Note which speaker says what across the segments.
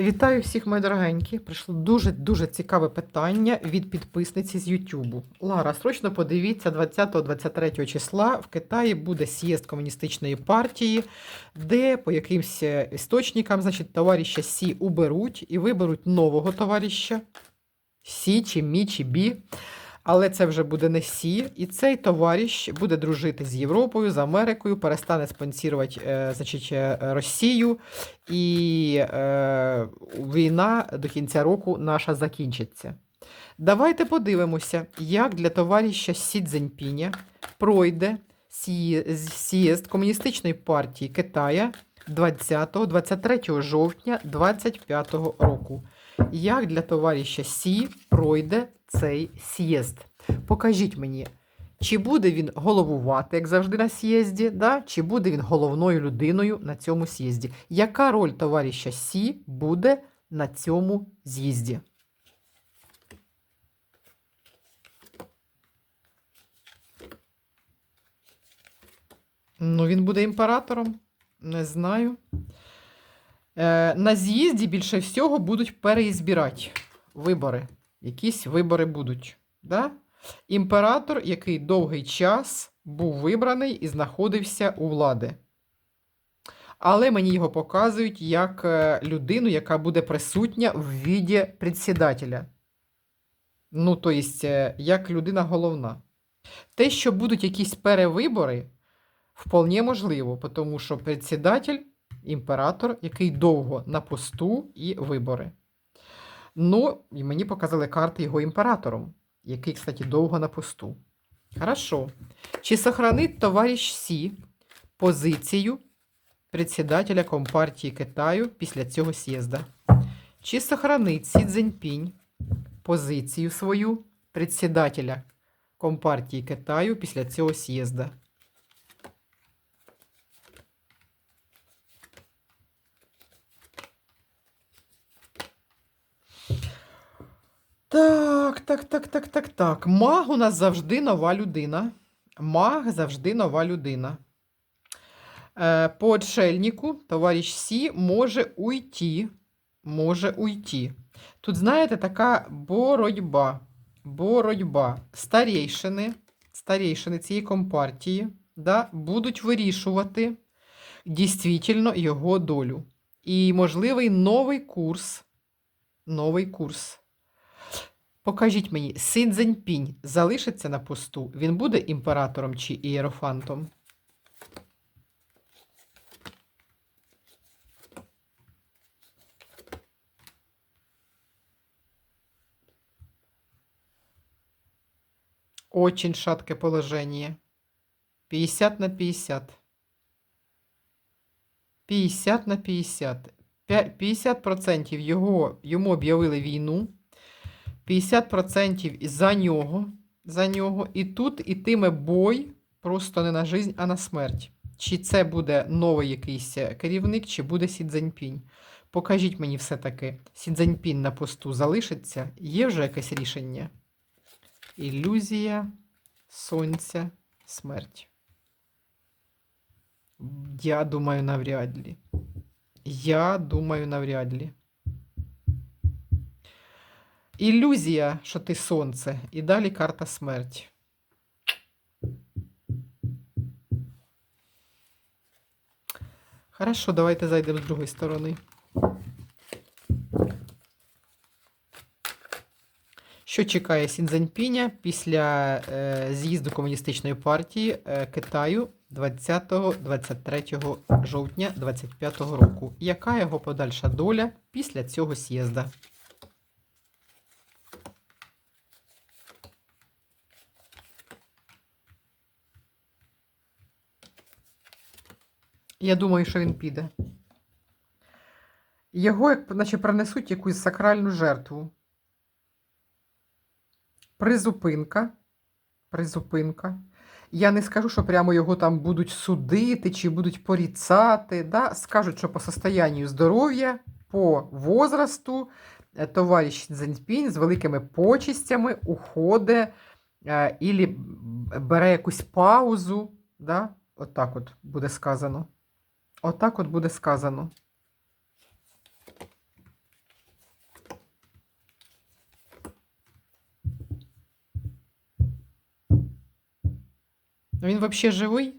Speaker 1: Вітаю всіх, мої дорогенькі. Прийшло дуже-дуже цікаве питання від підписниці з Ютубу. Лара, срочно подивіться, 20-23 числа в Китаї буде з'їзд комуністичної партії, де по якимсь е, істочникам, значить, товариша Сі уберуть і виберуть нового товариша Сі чи Мі чи Бі. Але це вже буде не Сі, і цей товариш буде дружити з Європою, з Америкою, перестане спонсірувати е, значить, е, Росію, і е, війна до кінця року наша закінчиться. Давайте подивимося, як для товариша Сі Цзіньпіня пройде з'їзд Комуністичної партії Китая 20-23 жовтня 2025 року. Як для товариша Сі пройде цей з'їзд? Покажіть мені, чи буде він головувати, як завжди, на з'їзді, да? чи буде він головною людиною на цьому з'їзді? Яка роль товариша Сі буде на цьому з'їзді? Ну, він буде імператором? Не знаю. Е, на з'їзді більше всього будуть переізбирати вибори. Якісь вибори будуть. Да? Імператор, який довгий час був вибраний і знаходився у влади. Але мені його показують як е, людину, яка буде присутня в віді председателя. Ну, то есть, е, як людина головна. Те, що будуть якісь перевибори, вполне можливо, тому що председатель імператор, який довго на посту і вибори. Ну, і мені показали карти його імператором, який, кстати, довго на посту. Хорошо. Чи сохранить товариш Сі позицію председателя Компартії Китаю після цього з'їзда? Чи сохранить Сі Цзіньпінь позицію свою председателя Компартії Китаю після цього з'їзда? Так, так, так, так, так. Маг у нас завжди нова людина. Маг завжди нова людина. Е, по отшельнику товариш Сі може уйти. Може уйти. Тут, знаєте, така боротьба. Боротьба. Старейшини, старейшини цієї компартії да, будуть вирішувати дійсно його долю. І можливий новий курс. Новий курс. Покажіть мені, Син Цзіньпінь залишиться на посту? Він буде імператором чи ієрофантом? Очень шаткое положение. 50 на 50. 50 на 50. Пя- 50% його, йому об'явили війну. 50% і за нього, за нього. І тут ітиме бой просто не на жизнь, а на смерть. Чи це буде новий якийсь е, керівник, чи буде Сі Цзіньпінь. Покажіть мені все-таки, Сі Цзіньпінь на посту залишиться? Є вже якесь рішення? Ілюзія, сонця, смерть. Я думаю, навряд ли. Я думаю, навряд ли. Ілюзія, що ти сонце, і далі карта смерть. Хорошо, давайте зайдемо з другої сторони. Що чекає Сінзаньпіня після е, з'їзду комуністичної партії е, Китаю 20-23 жовтня 2025 року? Яка його подальша доля після цього з'їзда? Я думаю, що він піде. Його, як наче принесуть якусь сакральну жертву. Призупинка. Призупинка. Я не скажу, що прямо його там будуть судити чи будуть поріцати. Да? Скажуть, що по состоянню здоров'я, по возрасту, е, товариш Цзіньпінь з великими почистями уходить е, ілі бере якусь паузу. Да? Отак от буде сказано. Отак от буде сказано. Він взагалі живий?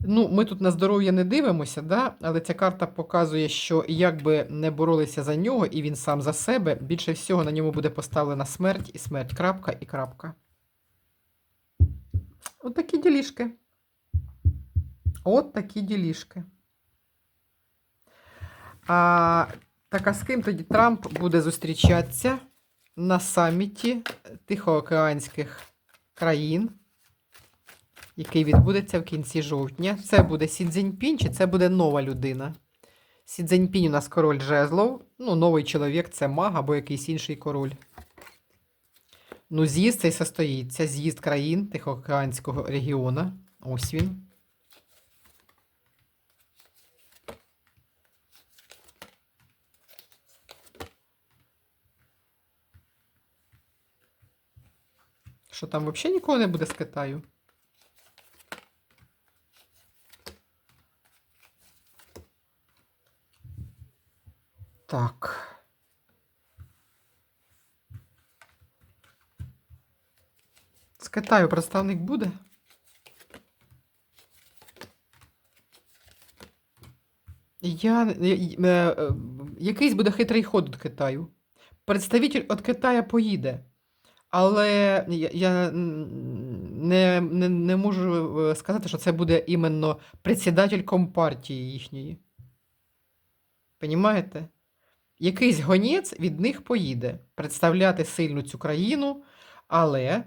Speaker 1: Ну, Ми тут на здоров'я не дивимося, да? але ця карта показує, що як би не боролися за нього, і він сам за себе, більше всього на ньому буде поставлена смерть і смерть крапка і крапка. Отакі От ділішки. От такі ділішки. А, так а з ким тоді Трамп буде зустрічатися на саміті Тихоокеанських країн, який відбудеться в кінці жовтня? Це буде Сі Цзіньпінь чи це буде нова людина? Сі Цзіньпінь у нас король жезлов. Ну, новий чоловік це маг або якийсь інший король. Ну, з'їзд цей состоїться. З'їзд країн Тихоокеанського регіону. Ось він. Що там взагалі нікого не буде з Китаю? Так. З Китаю представник буде? Я, е, е, якийсь буде хитрий ход від Китаю. Представитель від Китаю поїде. Але я, не, не, не можу е, сказати, що це буде іменно председатель компартії їхньої. Понімаєте? Якийсь гонець від них поїде представляти сильну цю країну, але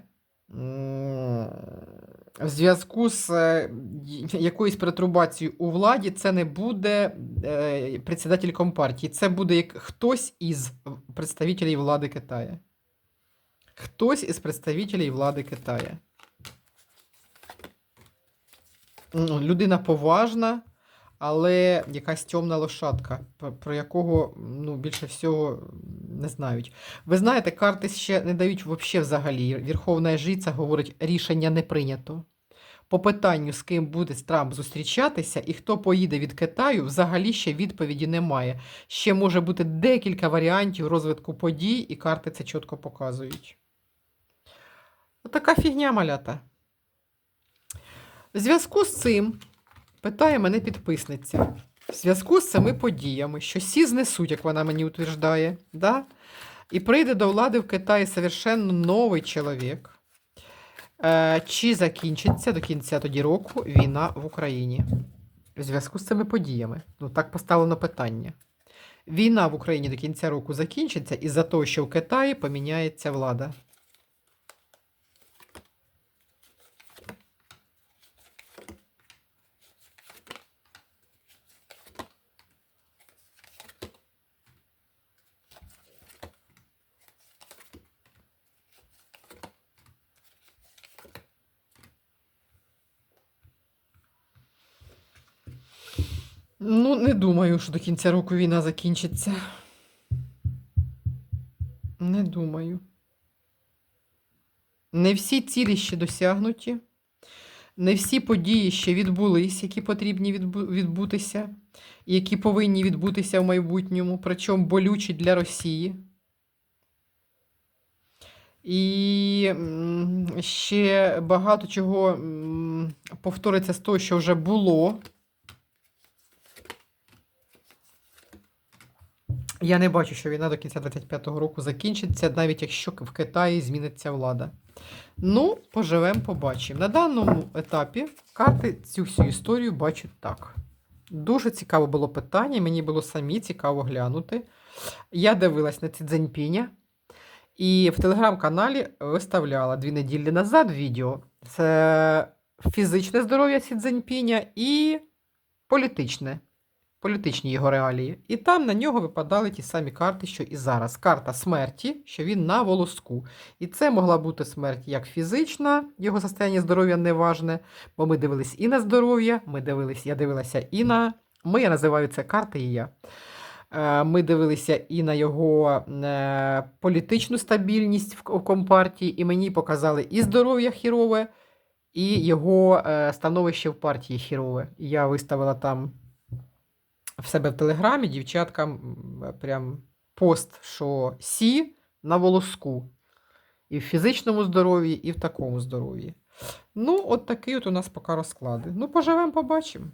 Speaker 1: в зв'язку з е, якоюсь перетрубацією у владі це не буде е, председатель компартії, це буде як хтось із представителів влади Китаю. Хтось із представителів влади Китаю. Ну, Людина поважна, але якась темна лошадка, про- про якого ну, більше всього не знають. Ви знаєте, карти ще не дають вообще взагалі. Верховна жриця говорить, рішення не прийнято. По питанню, з ким буде Трамп зустрічатися і хто поїде від Китаю, взагалі ще відповіді немає. Ще може бути декілька варіантів розвитку подій, і карти це чітко показують. Отака фігня малята. В зв'язку з цим питає мене підписниця. В зв'язку з цими подіями, що всі знесуть, як вона мені утверждає, да? і прийде до влади в Китаї совершенно новий чоловік. Е, чи закінчиться до кінця тоді року війна в Україні? В зв'язку з цими подіями. Ну, так поставлено питання. Війна в Україні до кінця року закінчиться із-за того, що в Китаї поміняється влада. Ну, не думаю, що до кінця року війна закінчиться. Не думаю. Не всі цілі ще досягнуті, не всі події ще відбулись, які потрібні відбутися, які повинні відбутися в майбутньому, причому болючі для Росії. І ще багато чого повториться з того, що вже було. Я не бачу, що війна до кінця 25-го року закінчиться, навіть якщо в Китаї зміниться влада. Ну, поживемо, побачимо. На даному етапі карти цю всю історію бачать так. Дуже цікаве було питання, мені було самі цікаво глянути. Я дивилась на ці дзеньпіня і в телеграм-каналі виставляла дві неділі назад відео. Це фізичне здоров'я Сі Цзіньпіня і політичне політичні його реалії. І там на нього випадали ті самі карти, що і зараз. Карта смерті, що він на волоску. І це могла бути смерть як фізична, його состояння здоров'я неважне, бо ми дивились і на здоров'я, ми дивились, я дивилася і на. Ми, я називаю це карти і я. Е, Ми дивилися і на його е, політичну стабільність в компартії, і мені показали і здоров'я хірове, і його е, становище в партії хірове. Я виставила там в себе в телеграмі дівчаткам прям пост, що сі на волоску. І в фізичному здоров'ї, і в такому здоров'ї. Ну, от такий от у нас поки розклади. Ну, поживемо, побачимо.